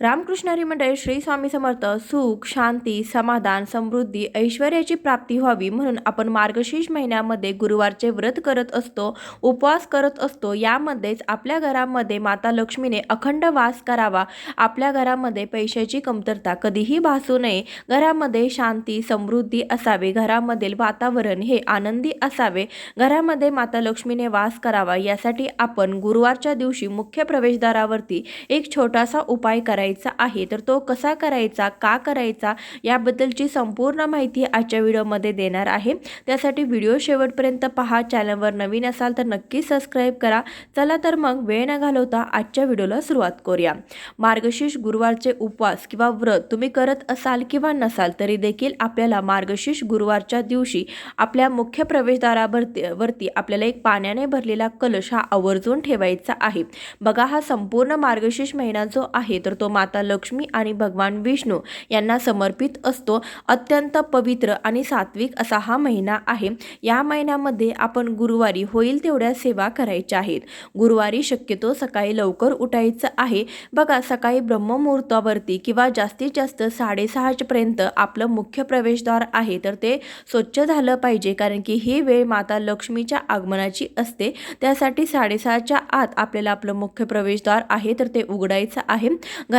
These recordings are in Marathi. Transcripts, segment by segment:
रामकृष्णारी मंडळी श्री स्वामी समर्थ सुख शांती समाधान समृद्धी ऐश्वर्याची प्राप्ती व्हावी म्हणून आपण मार्गशीर्ष महिन्यामध्ये गुरुवारचे व्रत करत असतो उपवास करत असतो. यामध्येच आपल्या घरामध्ये माता लक्ष्मीने अखंड वास करावा. आपल्या घरामध्ये पैशाची कमतरता कधीही भासू नये. घरामध्ये शांती समृद्धी असावे. घरामधील वातावरण हे आनंदी असावे. घरामध्ये माता लक्ष्मीने वास करावा. यासाठी आपण गुरुवारच्या दिवशी मुख्य प्रवेशद्वारावरती एक छोटासा उपाय करायचा. आहे तर तो कसा करायचा का करायचा याबद्दलची संपूर्ण माहिती आजच्या व्हिडिओमध्ये देणार आहे. त्यासाठी व्हिडिओ शेवटपर्यंत पहा चॅनलवर नवीन असाल तर नक्की सबस्क्राईब करा. चला तर मग वेळ न घालवता आजच्या व्हिडिओला सुरुवात करूया. मार्गशीर्ष गुरुवारचे उपवास किंवा व्रत तुम्ही करत असाल किंवा नसाल तरी देखील आपल्याला मार्गशीर्ष गुरुवारच्या दिवशी आपल्या मुख्य प्रवेशद्वारावरती वरती आपल्याला एक पाण्याने भरलेला कलश हा आवर्जून ठेवायचा आहे. बघा हा संपूर्ण मार्गशीर्ष महिना जो आहे तर तो माता लक्ष्मी आणि भगवान विष्णू यांना समर्पित असतो. अत्यंत पवित्र आणि सात्विक असा हा महिना आहे. या महिन्यामध्ये आपण गुरुवारी होईल तेवढ्या सेवा करायच्या आहेत. गुरुवारी शक्यतो सकाळी लवकर उठायचं आहे. बघा सकाळी ब्रह्ममुहूर्तावरती किंवा जास्तीत जास्त साडेसहापर्यंत आपलं मुख्य प्रवेशद्वार आहे तर ते स्वच्छ झालं पाहिजे. कारण की ही वेळ माता लक्ष्मीच्या आगमनाची असते. त्यासाठी साडेसहाच्या आत आपल्याला आपलं मुख्य प्रवेशद्वार आहे तर ते उघडायचं आहे.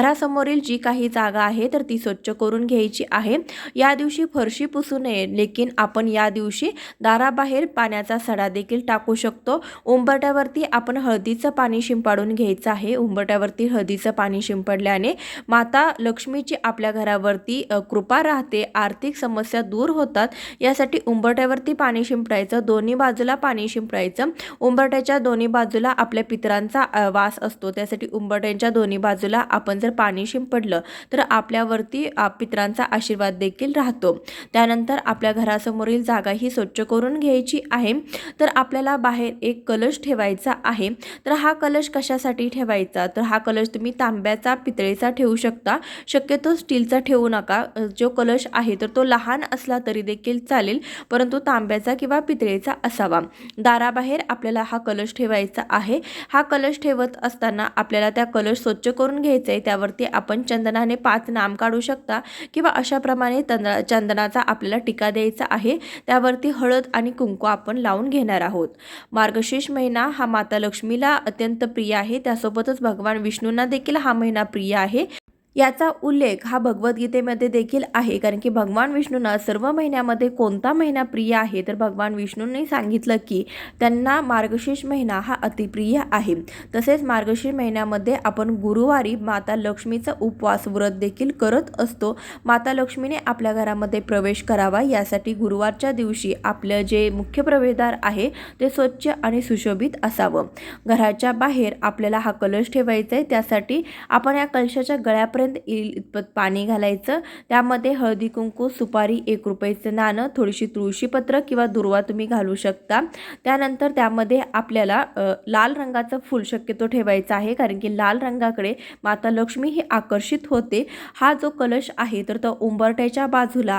घरासमोरील जी काही जागा आहे तर ती स्वच्छ करून घ्यायची आहे. या दिवशी फरशी पुसू नये लेकिन आपण या दिवशी दाराबाहेर पाण्याचा सडा देखील टाकू शकतो. उंबरट्यावरती आपण हळदीचं पाणी शिंपाडून घ्यायचं आहे. उंबरट्यावरती हळदीचं पाणी शिंपडल्याने माता लक्ष्मीची आपल्या घरावरती कृपा राहते आर्थिक समस्या दूर होतात. यासाठी उंबरट्यावरती पाणी शिंपडायचं दोन्ही बाजूला पाणी शिंपडायचं. उंबरट्याच्या दोन्ही बाजूला आपल्या पितरांचा वास असतो. त्यासाठी उंबरट्यांच्या दोन्ही बाजूला आपण जर पाणी शिंपडलं तर आपल्यावरती अ, पितरांचा आशीर्वाद देखील राहतो. त्यानंतर आपल्या घरासमोरील जागा ही स्वच्छ करून घ्यायची आहे. तर आपल्याला बाहेर एक कलश ठेवायचा आहे. तर हा कलश कशासाठी ठेवायचा? तर हा कलश तुम्ही तांब्याचा पितळेचा ठेवू शकता. शक्यतो स्टीलचा ठेवू नका. जो कलश आहे तर तो लहान असला तरी देखील चालेल परंतु तांब्याचा किंवा पितळेचा असावा. दाराबाहेर आपल्याला हा कलश ठेवायचा आहे. हा कलश ठेवत असताना आपल्याला त्या कलश स्वच्छ करून घ्यायचा आहे. त्यावरती आपण चंदनाने पाच नाम काढू शकता किंवा अशाप्रमाणे तंद चंदनाचा आपल्याला टीका द्यायचा आहे. त्यावरती हळद आणि कुंकू आपण लावून घेणार आहोत. मार्गशीर्ष महिना हा माता लक्ष्मीला अत्यंत प्रिय आहे. त्यासोबतच भगवान विष्णूंना देखील हा महिना प्रिय आहे. याचा उल्लेख हा भगवद्गीतेमध्ये देखील आहे. कारण की भगवान विष्णूंना सर्व महिन्यामध्ये कोणता महिना प्रिय आहे? तर भगवान विष्णूंनी सांगितलं की त्यांना मार्गशीर्ष महिना हा अतिप्रिय आहे. तसेच मार्गशीर्ष महिन्यामध्ये आपण गुरुवारी माता लक्ष्मीचा उपवास व्रत देखील करत असतो. माता लक्ष्मीने आपल्या घरामध्ये प्रवेश करावा. यासाठी गुरुवारच्या दिवशी आपलं जे मुख्य प्रवेशद्वार आहे ते स्वच्छ आणि सुशोभित असावं. घराच्या बाहेर आपल्याला हा कलश ठेवायचा आहे. त्यासाठी आपण या कलशाच्या गळ्यापर्यंत येईल इतपत पाणी घालायचं त्यामध्ये हळदी कुंकू सुपारी एक रुपयाचं नाणं थोडीशी तुळशीपत्र किंवा दुर्वा तुम्ही घालू शकता. त्यानंतर त्यामध्ये आपल्याला लाल रंगाचं फूल शक्यतो ठेवायचं आहे कारण की लाल रंगाकडे माता लक्ष्मी ही आकर्षित होते. हा जो कलश आहे तर तो उंबरट्याच्या बाजूला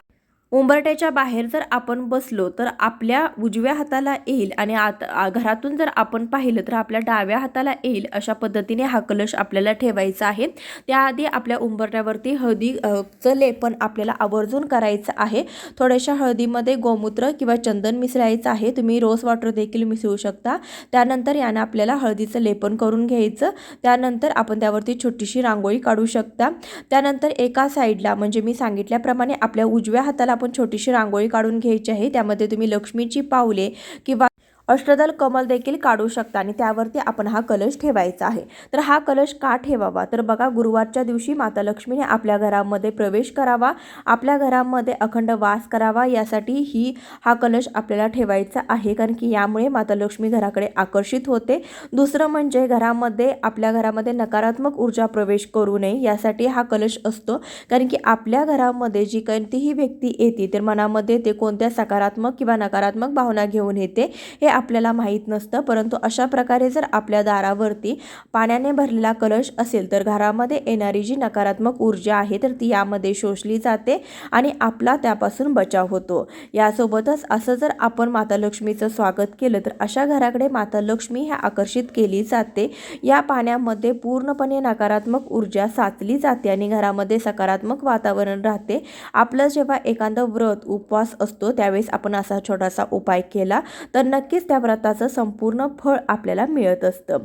उंबरट्याच्या बाहेर जर आपण बसलो तर आपल्या उजव्या हाताला येईल आणि आत घरातून जर आपण पाहिलं तर आपल्या डाव्या हाताला येईल अशा पद्धतीने हा कलश आपल्याला ठेवायचा आहे. त्याआधी आपल्या उंबरट्यावरती हळदीचं लेपन आपल्याला आवर्जून करायचं आहे. थोड्याशा हळदीमध्ये गोमूत्र किंवा चंदन मिसळायचं आहे. तुम्ही रोज वॉटर देखील मिसळू शकता. त्यानंतर यानं आपल्याला हळदीचं लेपन करून घ्यायचं. त्यानंतर आपण त्यावरती छोटीशी रांगोळी काढू शकता. त्यानंतर एका साईडला म्हणजे मी सांगितल्याप्रमाणे आपल्या उजव्या हाताला आपण छोटीशी रांगोळी काढून घ्यायची आहे. त्यामध्ये तुम्ही लक्ष्मीची पावले किंवा अष्टदल कमल देखील काढू शकता आणि त्यावरती आपण हा कलश ठेवायचा आहे. तर हा कलश का ठेवावा? तर बघा गुरुवारच्या दिवशी माता लक्ष्मीने आपल्या घरामध्ये प्रवेश करावा आपल्या घरामध्ये अखंड वास करावा यासाठी ही हा कलश आपल्याला ठेवायचा आहे. कारण की यामुळे माता लक्ष्मी घराकडे आकर्षित होते. दुसरं म्हणजे घरामध्ये आपल्या घरामध्ये नकारात्मक ऊर्जा प्रवेश करू नये यासाठी हा कलश असतो. कारण की आपल्या घरामध्ये जी कोणतीही व्यक्ती येते तर मनामध्ये ते कोणत्या सकारात्मक किंवा नकारात्मक भावना घेऊन येते हे आपल्याला माहीत नसतं परंतु अशा प्रकारे जर आपल्या दारावरती पाण्याने भरलेला कलश असेल तर घरामध्ये येणारी जी नकारात्मक ऊर्जा आहे तर ती यामध्ये शोषली जाते आणि आपला त्यापासून बचाव होतो. यासोबतच असं जर आपण माता लक्ष्मीचं स्वागत केलं तर अशा घराकडे माता लक्ष्मी ह्या आकर्षित केली जाते. या पाण्यामध्ये पूर्णपणे नकारात्मक ऊर्जा साचली जाते आणि घरामध्ये सकारात्मक वातावरण राहते. आपलं जेव्हा एखादं व्रत उपवास असतो त्यावेळेस आपण असा छोटासा उपाय केला तर नक्कीच त्या व्रताचं संपूर्ण फळ आपल्याला मिळत असतं.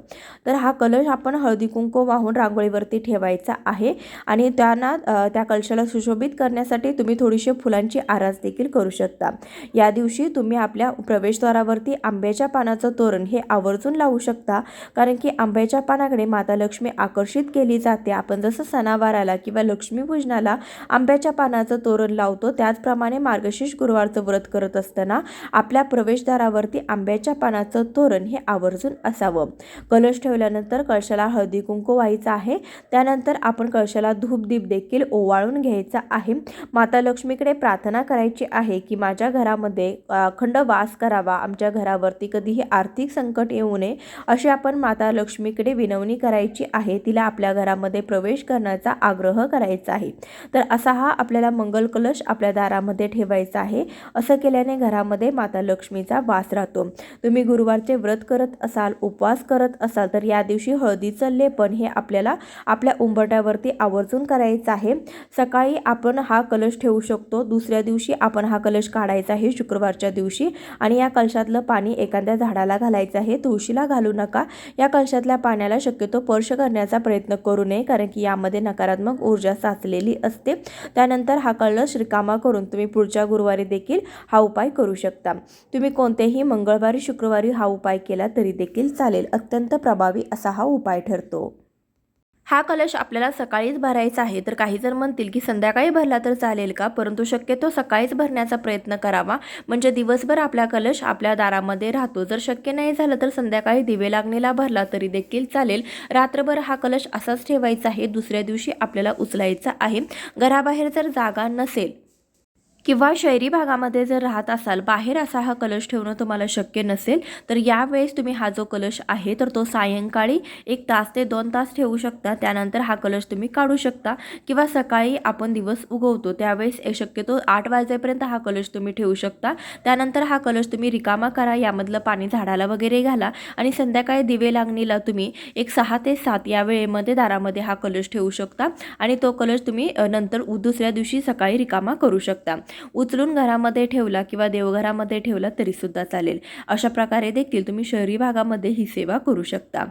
तर हा कलश आपण हळदी कुंकू वाहून रांगोळीवरती ठेवायचा आहे आणि त्यांना त्या कलशाला सुशोभित करण्यासाठी तुम्ही थोडीशी फुलांची आरास देखील करू शकता. या दिवशी तुम्ही आपल्या प्रवेशद्वारावरती आंब्याच्या पानाचं तोरण हे आवर्जून लावू शकता कारण की आंब्याच्या पानाकडे माता लक्ष्मी आकर्षित केली जाते. आपण जसं सणावाराला किंवा लक्ष्मीपूजनाला आंब्याच्या पानाचं तोरण लावतो त्याचप्रमाणे मार्गशीर्ष गुरुवारचं व्रत करत असताना आपल्या प्रवेशद्वारावरती आंब्याच्या पानाचं तोरण हे आवर्जून असावं. कलश ठेवल्यानंतर कळशाला हळदी कुंकू व्हायचं आहे. त्यानंतर आपण कळशाला धूपदीप देखील ओवाळून घ्यायचा आहे. माता लक्ष्मीकडे प्रार्थना करायची आहे की माझ्या घरामध्ये अखंड वास करावा. आमच्या घरावरती कधीही आर्थिक संकट येऊ नये अशी आपण माता लक्ष्मीकडे विनवणी करायची आहे. तिला आपल्या घरामध्ये प्रवेश करण्याचा आग्रह करायचा आहे. तर असा हा आपल्याला मंगल कलश आपल्या दारामध्ये ठेवायचा आहे. असं केल्याने घरामध्ये माता लक्ष्मीचा वास राहतो. तुम्ही गुरुवारचे व्रत करत असाल उपवास करत असाल तर या दिवशी हळदीचं लेपन हे आपल्याला आपल्या उंबरट्यावरती आवर्जून करायचं आहे. सकाळी आपण हा कलश ठेवू शकतो दुसऱ्या दिवशी आपण हा कलश काढायचा आहे शुक्रवारच्या दिवशी आणि या कलशातलं पाणी एखाद्या झाडाला घालायचं आहे तुळशीला घालू नका. या कलशातल्या पाण्याला शक्यतो स्पर्श करण्याचा प्रयत्न करू नये कारण की यामध्ये नकारात्मक ऊर्जा साचलेली असते. त्यानंतर हा कलश रिकामा करून तुम्ही पुढच्या गुरुवारी देखील हा उपाय करू शकता. तुम्ही कोणतेही मंगळवारी शुक्रवारी हा उपाय केला तरी देखील चालेल. अत्यंत प्रभावी असा हा उपाय ठरतो. हा कलश आपल्याला सकाळीच भरायचा आहे. तर काही जर म्हणतील की संध्याकाळी भरला तर चालेल का? परंतु शक्यतो सकाळीच भरण्याचा प्रयत्न करावा. म्हणजे दिवसभर आपला कलश आपल्या दारामध्ये राहतो. जर शक्य नाही झालं तर संध्याकाळी दिवे लागणीला भरला तरी देखील चालेल. रात्रभर हा कलश असाच ठेवायचा आहे. दुसऱ्या दिवशी आपल्याला उचलायचा आहे. घराबाहेर जर जागा नसेल किंवा शहरी भागामध्ये जर राहत असाल बाहेर असा हा कलश ठेवणं तुम्हाला शक्य नसेल तर यावेळेस तुम्ही हा जो कलश आहे तर तो सायंकाळी एक तास ते दोन तास ठेवू शकता. त्यानंतर हा कलश तुम्ही काढू शकता किंवा सकाळी आपण दिवस उगवतो. त्यावेळेस शक्यतो आठ वाजेपर्यंत हा कलश तुम्ही ठेवू शकता. त्यानंतर हा कलश तुम्ही रिकामा करा यामधलं पाणी झाडाला वगैरे घाला आणि संध्याकाळी दिवे लागणीला तुम्ही एक सहा ते सात या वेळेमध्ये दारामध्ये हा कलश ठेवू शकता आणि तो कलश तुम्ही नंतर उ- दुसऱ्या दिवशी सकाळी रिकामा करू शकता. उचलून घरामध्ये ठेवला किंवा देवघरामध्ये ठेवला तरीसुद्धा चालेल. अशा प्रकारे देखील तुम्ही शहरी भागामध्ये ही सेवा करू शकता.